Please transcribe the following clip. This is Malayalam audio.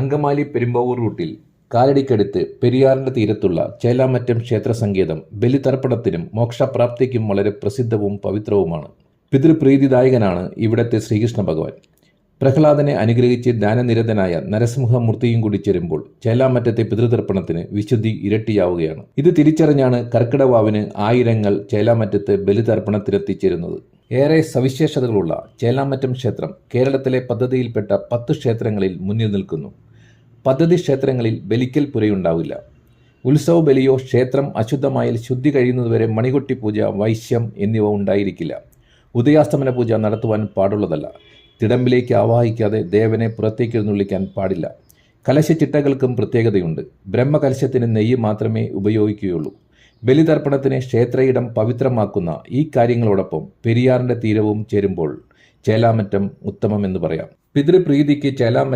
അങ്കമാലി പെരുമ്പാവൂർ റൂട്ടിൽ കാലടിക്കടുത്ത് പെരിയാറിന്റെ തീരത്തുള്ള ചേലാമറ്റം ക്ഷേത്ര സങ്കേതം ബലിതർപ്പണത്തിനും മോക്ഷപ്രാപ്തിക്കും വളരെ പ്രസിദ്ധവും പവിത്രവുമാണ്. പിതൃപ്രീതിദായകനാണ് ഇവിടത്തെ ശ്രീകൃഷ്ണ ഭഗവാൻ. പ്രഹ്ലാദനെ അനുഗ്രഹിച്ച് ദാനനിരതനായ നരസിംഹമൂർത്തിയും കൂടി ചേരുമ്പോൾ ചേലാമറ്റത്തെ പിതൃതർപ്പണത്തിന് വിശുദ്ധി ഇരട്ടിയാവുകയാണ്. ഇത് തിരിച്ചറിഞ്ഞാണ് കർക്കിടവാവിന് ആയിരങ്ങൾ ചേലാമറ്റത്ത് ബലിതർപ്പണത്തിനെത്തിച്ചേരുന്നത് ഏറെ സവിശേഷതകളുള്ള ചേലാമറ്റം ക്ഷേത്രം കേരളത്തിലെ പദ്ധതിയിൽപ്പെട്ട പത്ത് ക്ഷേത്രങ്ങളിൽ മുന്നിൽ നിൽക്കുന്നു. പദ്ധതി ക്ഷേത്രങ്ങളിൽ ബലിക്കൽ പുരയുണ്ടാവില്ല. ഉത്സവ ബലിയോ ക്ഷേത്രം അശുദ്ധമായാൽ ശുദ്ധി കഴിയുന്നതുവരെ മണികൊട്ടി പൂജ വൈശ്യം എന്നിവ ഉണ്ടായിരിക്കില്ല. ഉദയാസ്തമന പൂജ നടത്തുവാൻ പാടുള്ളതല്ല. തിടമ്പിലേക്ക് ആവാഹിക്കാതെ ദേവനെ പുറത്തേക്ക് എഴുന്നള്ളിക്കാൻ പാടില്ല. കലശച്ചിട്ടകൾക്കും പ്രത്യേകതയുണ്ട്. ബ്രഹ്മകലശത്തിന് നെയ്യ് മാത്രമേ ഉപയോഗിക്കുകയുള്ളൂ. ബലിതർപ്പണത്തിന് ക്ഷേത്രയിടം പവിത്രമാക്കുന്ന ഈ കാര്യങ്ങളോടൊപ്പം പെരിയാറിന്റെ തീരവും ചേരുമ്പോൾ ചേലാമറ്റം ഉത്തമം എന്ന് പറയാം. പിതൃപ്രീതിക്ക് ചേലാമറ്റം